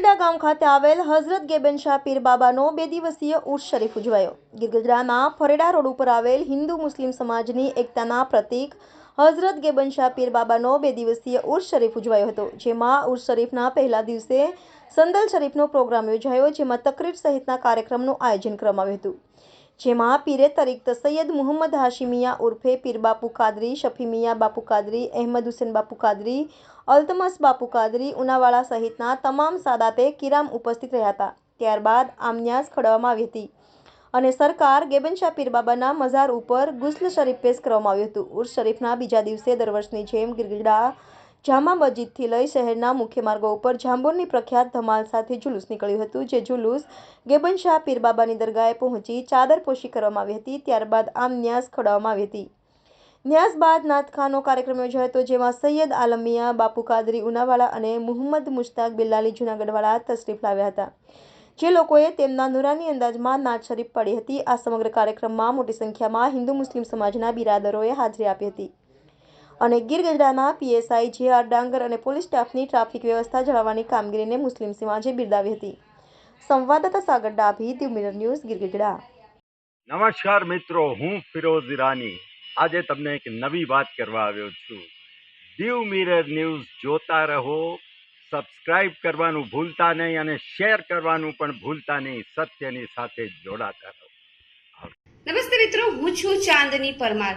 ગીરગઢડા ગામ ખાતે આવેલ હઝરત ગેબન શાહ પીર બાબાનો બે દિવસીય ઉર્ષ શરીફ ઉજવાયો. ગિરગિલડાના ફરેડા રોડ ઉપર આવેલ હિન્દુ મુસ્લિમ સમાજની એકતાના પ્રતીક હઝરત ગેબન શાહ પીર બાબાનો બે દિવસીય ઉર્ષ શરીફ ઉજવાયો હતો, જેમાં ઉર્ષ શરીફના પહેલા દિવસે સંદલ શરીફનો પ્રોગ્રામ યોજાયો, જેમાં તકરીર સહિતના કાર્યક્રમનું આયોજન કરવામાં આવ્યું હતું. જેમાં પીરે તરીક સૈયદ મુહમ્મદ હાશિમિયા ઉર્ફે પીર બાપુ કાદરી શફીમિયા બાપુ કાદરી, અહેમદ હુસેન બાપુ કાદરી, અલ્તમસ બાપુ કાદરી ઉનાવાળા સહિતના તમામ સાદાતે કિરામ ઉપસ્થિત રહ્યા હતા. ત્યારબાદ આમન્યાસ ખડવામાં આવી હતી અને સરકાર ગેબનશાહ પીરબાબાના મઝાર ઉપર ગુસ્લ શરીફ પેશ કરવામાં આવ્યું હતું. ઉર્સ શરીફના બીજા દિવસે દર વર્ષની જેમ ગિરગિડા જામા મસ્જિદથી લઈ શહેરના મુખ્ય માર્ગો ઉપર જાંબુરની પ્રખ્યાત ધમાલ સાથે જુલુસ નીકળ્યું હતું, જે જુલુસ ગેબન શાહ પીર દરગાહે પહોંચી ચાદર પોશી કરવામાં આવી હતી, ત્યારબાદ આમ ન્યાસ ખોડાવવામાં આવી હતી. ન્યાસ બાદ નાથખાનો કાર્યક્રમ યોજાયો હતો, જેમાં સૈયદ આલમિયા, બાપુ કાદરી ઉનાવાળા અને મુહમ્મદ મુશ્તાક બિલ્લાલી જૂનાગઢવાળા તશરીફ લાવ્યા હતા. જે લોકોએ તેમના નુરાની અંદાજમાં નાચ શરીફ પાડી હતી, આ સમગ્ર કાર્યક્રમમાં મોટી સંખ્યામાં હિન્દુ મુસ્લિમ સમાજના બિરાદરોએ હાજરી આપી હતી. અને ગીર ગઢડાના પીએસઆઈ જે આર ડાંગર અને પોલીસ સ્ટાફની ટ્રાફિક વ્યવસ્થા જાળવવાની કામગીરીને મુસ્લિમ સમાજે બિરદાવી હતી. સંવાદદાતા સાગર ડાભી દીવ મિરર ન્યૂઝ ગીર ગઢડા નમસ્કાર મિત્રો હું ફિરોઝ ઈરાની. આજે તમને એક નવી વાત કરવા આવ્યો છું. દીવ મિરર ન્યૂઝ જોતા રહો સબસ્ક્રાઇબ કરવાનું ભૂલતા નહીં અને શેર કરવાનું પણ ભૂલતા નહીં સત્યની સાથે જોડાતા રહો. નમસ્તે મિત્રો હું છું ચાંદની પરમાર.